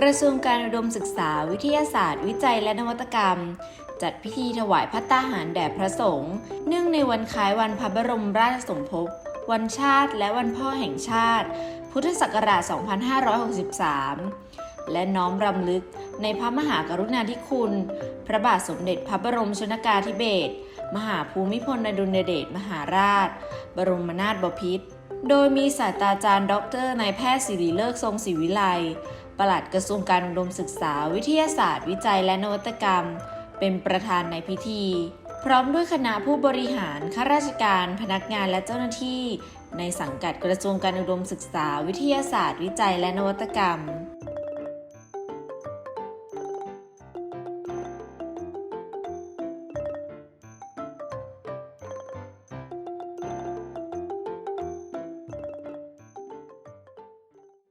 กระทรวงการอุดมศึกษาวิทยาศาสตร์ วิจัยและนวัตกรรม จัดพิธีถวายพัตตาหารแด่พระสงฆ์เนื่องในวันคล้ายวันพระบรมราชสมภพ วันชาติและวันพ่อแห่งชาติ พุทธศักราช 2563 และน้อมรำลึกในพระมหากรุณาธิคุณ พระบาทสมเด็จพระบรมชนกาธิเบศรมหาภูมิพลอดุลยเดชมหาราช บรมนาถบพิตรโดยมีศาสตราจารย์ดอกเตอรนายแพทย์สิริเลิกทรงศิวิไล ปลัดกระทรวงการอุดมศึกษาวิทยาศาสตร์ วิจัยและนวัตกรรม เป็นประธานในพิธี พร้อมด้วยคณะผู้บริหารข้าราชการ พนักงานและเจ้าหน้าที่ ในสังกัดกระทรวงการอุดมศึกษา วิทยาศาสตร์ วิจัยและนวัตกรรม